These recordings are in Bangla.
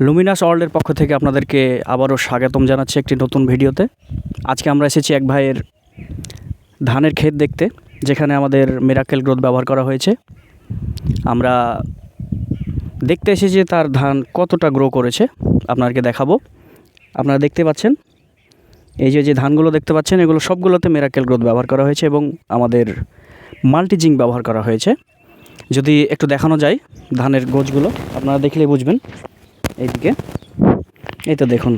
লুমিনাস ওয়ার্ল্ডের পক্ষ থেকে আপনাদেরকে আবারও স্বাগতম জানাচ্ছি একটি নতুন ভিডিওতে। আজকে আমরা এসেছি এক ভাইয়ের ধানের ক্ষেত দেখতে, যেখানে আমাদের মিরাকেল গ্রোথ ব্যবহার করা হয়েছে। আমরা দেখতে এসেছি তার ধান কতটা গ্রো করেছে, আপনাদেরকে দেখাবো। আপনারা দেখতে পাচ্ছেন, এই যে যে ধানগুলো দেখতে পাচ্ছেন, এগুলো সবগুলোতে মিরাকেল গ্রোথ ব্যবহার করা হয়েছে এবং আমাদের মাল্টিজিং ব্যবহার করা হয়েছে। যদি একটু দেখানো যায় ধানের গোছগুলো, আপনারা দেখলেই বুঝবেন। এইদিকে। এই তো দেখুন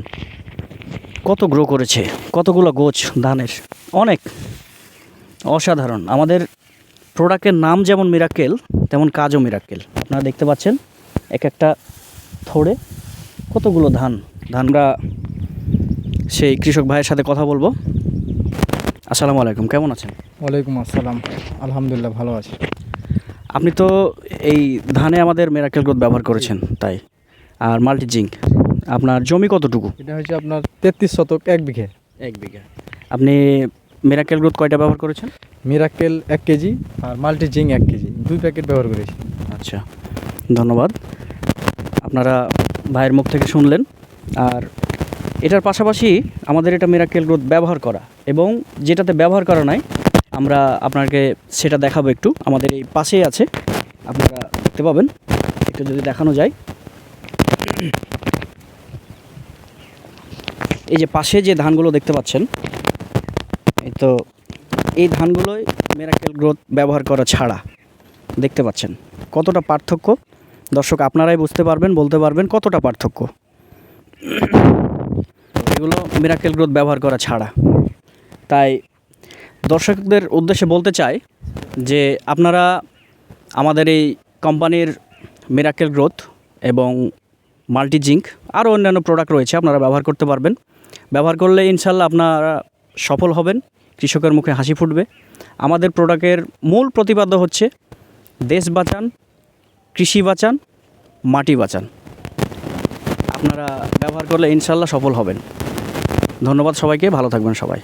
কত গ্রো করেছে কতগুলো গোছ ধানের অনেক। অসাধারণ। আমাদের প্রোডাক্টের নাম যেমন মিরাকেল তেমন কাজও মিরাকেল আপনারা দেখতে পাচ্ছেন এক একটা থোড়ে কতগুলো ধান। ধানরা সেই কৃষক ভাইয়ের সাথে কথা বলব। আসসালামু আলাইকুম কেমন আছেন? ওয়ালাইকুম আসসালাম। আলহামদুলিল্লাহ ভালো আছি। আপনি তো এই ধানে আমাদের মেরাকেল গ্রোথ ব্যবহার করেছেন তাই। আর মাল্টি জিঙ্ক আপনার জমি কতটুকু? এটা হচ্ছে আপনার তেত্রিশ শতক এক বিঘে। এক বিঘা। আপনি মিরাকেল গ্রোথ কয়টা ব্যবহার করেছেন? মিরাকেল এক কেজি আর মাল্টি জিঙ্ক এক কেজি দুই প্যাকেট ব্যবহার করেছি। আচ্ছা ধন্যবাদ। আপনারা ভাইয়ের মুখ থেকে শুনলেন। আর এটার পাশাপাশি আমাদের এটা মিরাকেল গ্রোথ ব্যবহার করা এবং যেটাতে ব্যবহার করা নাই আমরা আপনাকে সেটা দেখাবো একটু। আমাদের এই পাশেই আছে আপনারা দেখতে পাবেন। একটু যদি দেখানো যায়। এই যে পাশে যে ধানগুলো দেখতে পাচ্ছেন, এই তো এই ধানগুলোই মেরাকেল গ্রোথ ব্যবহার করা ছাড়া দেখতে পাচ্ছেন। কতটা পার্থক্য? দর্শক, আপনারাই বুঝতে পারবেন, বলতে পারবেন কতটা পার্থক্য। এগুলো মিরাকেল গ্রোথ ব্যবহার করা ছাড়া। তাই দর্শকদের উদ্দেশ্যে বলতে চাই যে আপনারা আমাদের এই কোম্পানির মিরাকেল গ্রোথ এবং মাল্টি জিঙ্ক আরও অন্যান্য প্রোডাক্ট রয়েছে, আপনারা ব্যবহার করতে পারবেন। ব্যবহার করলে ইনশাল্লাহ আপনারা সফল হবেন, কৃষকের মুখে হাসি ফুটবে। আমাদের প্রোডাক্টের মূল প্রতিপাদ্য হচ্ছে, দেশ বাঁচান, কৃষি বাঁচান, মাটি বাঁচান। আপনারা ব্যবহার করলে ইনশাল্লাহ সফল হবেন। ধন্যবাদ সবাইকে, ভালো থাকবেন সবাই।